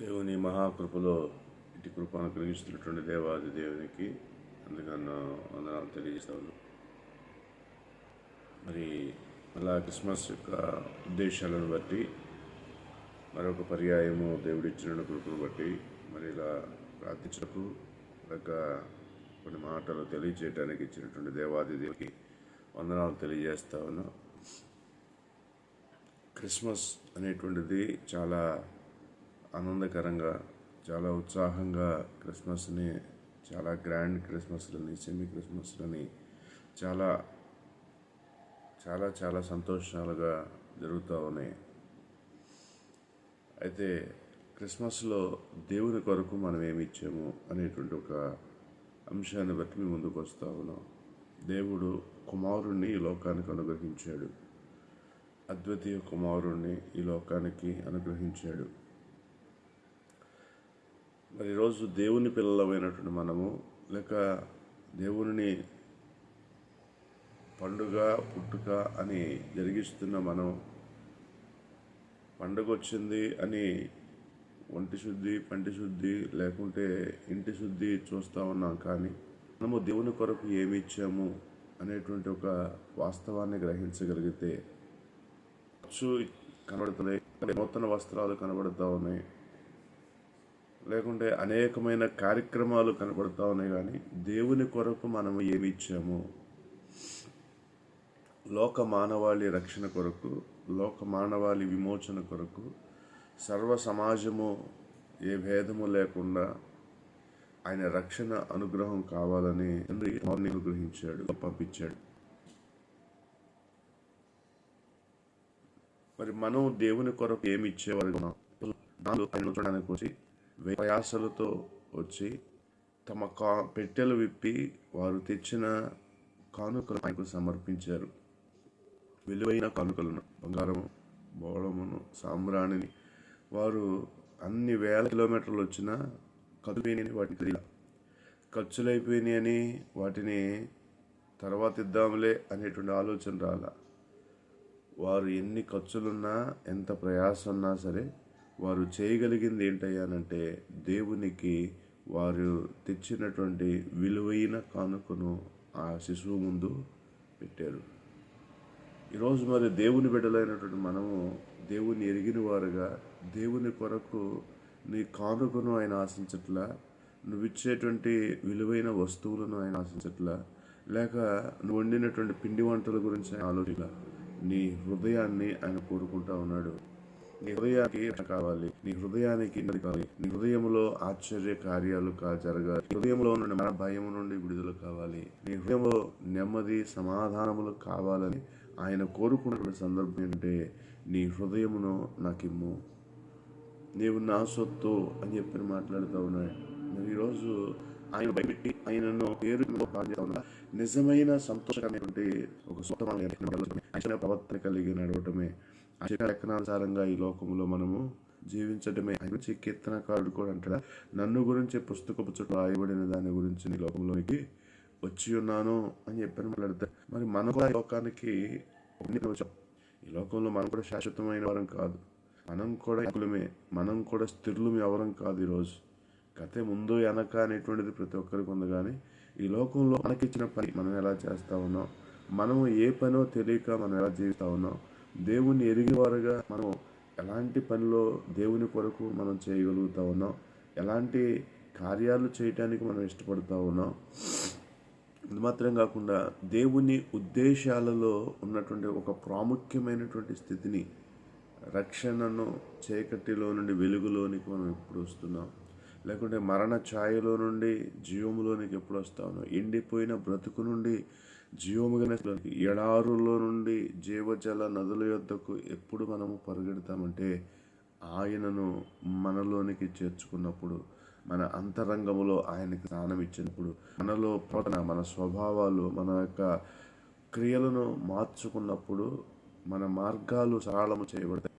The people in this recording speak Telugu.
దేవుని మహాకృపలో ఇటు కృప అనుగ్రహిస్తున్నటువంటి దేవాది దేవునికి అందుకన్నా వందనాలు తెలియజేస్తాను. మరి అలా క్రిస్మస్ యొక్క ఉద్దేశాలను బట్టి మరొక పర్యాయము దేవుడిచ్చిన కృపను బట్టి మరి ఇలా ప్రార్థించకు లేక కొన్ని మాటలు తెలియచేయడానికి ఇచ్చినటువంటి దేవాది దేవునికి వందనాలు తెలియజేస్తా ఉన్నా. క్రిస్మస్ అనేటువంటిది చాలా ఆనందకరంగా చాలా ఉత్సాహంగా క్రిస్మస్ని చాలా గ్రాండ్ క్రిస్మస్లని సెమీ క్రిస్మస్లని చాలా చాలా చాలా సంతోషాలుగా జరుగుతూ ఉన్నాయి. అయితే క్రిస్మస్లో దేవుని కొరకు మనం ఏమి ఇచ్చాము అనేటువంటి ఒక అంశాన్ని బట్టి మేము ముందుకు వస్తూ ఉన్నాం. దేవుడు కుమారుణ్ణి ఈ లోకానికి అనుగ్రహించాడు. అద్వితీయ కుమారుణ్ణి ఈ లోకానికి అనుగ్రహించాడు. మరి ఈరోజు దేవుని పిల్లలమైనటువంటి మనము లేక దేవుని పండుగ పుట్టుక అని జరిగిస్తున్న మనం పండుగ వచ్చింది అని ఒంటి శుద్ధి పంటి శుద్ధి లేకుంటే ఇంటి శుద్ధి చూస్తూ ఉన్నాం కానీ మనము దేవుని కొరకు ఏమి ఇచ్చాము అనేటువంటి ఒక వాస్తవాన్ని గ్రహించగలిగితే ఖర్చు కనబడుతున్నాయి నూతన వస్త్రాలు కనబడుతూ ఉన్నాయి. లేకుంటే అనేకమైన కార్యక్రమాలు కనబడుతూ ఉన్నాయి కానీ దేవుని కొరకు మనం ఏమి ఇచ్చాము? లోక మానవాళి రక్షణ కొరకు లోక మానవాళి విమోచన కొరకు సర్వ సమాజము ఏ భేదము లేకుండా ఆయన రక్షణ అనుగ్రహం కావాలని తండ్రి అనుగ్రహించాడు పంపించాడు. మరి మనం దేవుని కొరకు ఏమి ఇచ్చేవారు? ఆయన చూడడానికి వచ్చి ప్రయాసలతో వచ్చి తమ కా పెట్టెలు విప్పి వారు తెచ్చిన కానుకలు ఆయనకు సమర్పించారు. విలువైన కానుకలను బంగారము బోళమును సాంబ్రాణిని వారు అన్ని వేల కిలోమీటర్లు వచ్చినా ఖర్చుపోయినాయని వాటిని తెలియదు. ఖర్చులైపోయినాయని వాటిని తర్వాత ఇద్దాంలే అనేటువంటి ఆలోచన రాలా. వారు ఎన్ని ఖర్చులున్నా ఎంత ప్రయాస ఉన్నా సరే వారు చేయగలిగింది ఏంటయ్యానంటే దేవునికి వారు తెచ్చినటువంటి విలువైన కానుకను ఆ శిశువు ముందు పెట్టారు. ఈరోజు మరి దేవుని బిడ్డలైనటువంటి మనము దేవుని ఎరిగిన వారుగా దేవుని కొరకు నీ కానుకను ఆయన ఆశించట్లా నువ్వు ఇచ్చేటువంటి విలువైన వస్తువులను ఆయన ఆశించట్లా లేక నువ్వు వండినటువంటి పిండి వంటల గురించి ఆయన ఆలోచన నీ హృదయాన్ని ఆయన కోరుకుంటా ఉన్నాడు. నీ హృదయానికి కావాలి. నీ హృదయానికి కావాలి. నీ హృదయంలో ఆశ్చర్య కార్యాలు కా జరగాలి. హృదయంలో నుండి మన భయం నుండి విడుదల కావాలి. నీ హృదయంలో నెమ్మది సమాధానములు కావాలని ఆయన కోరుకున్న సందర్భం ఏంటంటే నీ హృదయమును నాకిమ్ము. నీవు నా సొత్తు అని చెప్పి మాట్లాడుతూ ఉన్నాయి ఈరోజు ఆయన భయపెట్టి ఆయనను పేరు నిజమైన సంతోషకరమైనటువంటి ఒక సొంత ప్రవర్తన కలిగి నడవటమే. లెక్కనానుసారంగా ఈ లోకంలో మనము జీవించడమే ఆయన గురించి కీర్తనకారుడు కూడా అంటాడా నన్ను గురించి పుస్తకపు చుట్టూ రాయబడిన దాని గురించి నీ లోకంలోనికి వచ్చి ఉన్నాను అని చెప్పాను మాట్లాడతారు మరి మన కూడా లోకానికి ఈ లోకంలో మనం కూడా శాశ్వతమైన వారం కాదు. మనం కూడా కులమే. మనం కూడా స్థిరులమే ఎవరం కాదు ఈరోజు. గతే ముందు వెనక అనేటువంటిది ప్రతి ఒక్కరికి ఉంది కానీ ఈ లోకంలో మనకిచ్చిన పని మనం ఎలా చేస్తూ ఉన్నాం? మనము ఏ పనో తెలియక మనం ఎలా జీవిస్తూ ఉన్నాం? దేవుణ్ణి ఎరిగినవారుగా మనం ఎలాంటి పనిలో దేవుని కొరకు మనం చేయగలుగుతా ఉన్నాం? ఎలాంటి కార్యాలు చేయటానికి మనం ఇష్టపడుతూ ఉన్నాం? ఇది మాత్రం కాకుండా దేవుని ఉద్దేశాలలో ఉన్నటువంటి ఒక ప్రాముఖ్యమైనటువంటి స్థితిని రక్షణను చీకటిలో నుండి వెలుగులోనికి మనం ఎప్పుడు వస్తున్నాం? లేకుంటే మరణ ఛాయలో నుండి జీవములోనికి ఎప్పుడు వస్తా? ఉన్నాం ఎండిపోయిన బ్రతుకు నుండి జీవముగానే ఎడారులో నుండి జీవజల నదుల యొద్దకు ఎప్పుడు మనము పరిగెడతామంటే ఆయనను మనలోనికి చేర్చుకున్నప్పుడు మన అంతరంగములో ఆయనకి స్థానం ఇచ్చినప్పుడు మనలో ప్రవర్తన మన స్వభావాలు మన యొక్క క్రియలను మార్చుకున్నప్పుడు మన మార్గాలు సరళము చేయబడతాయి.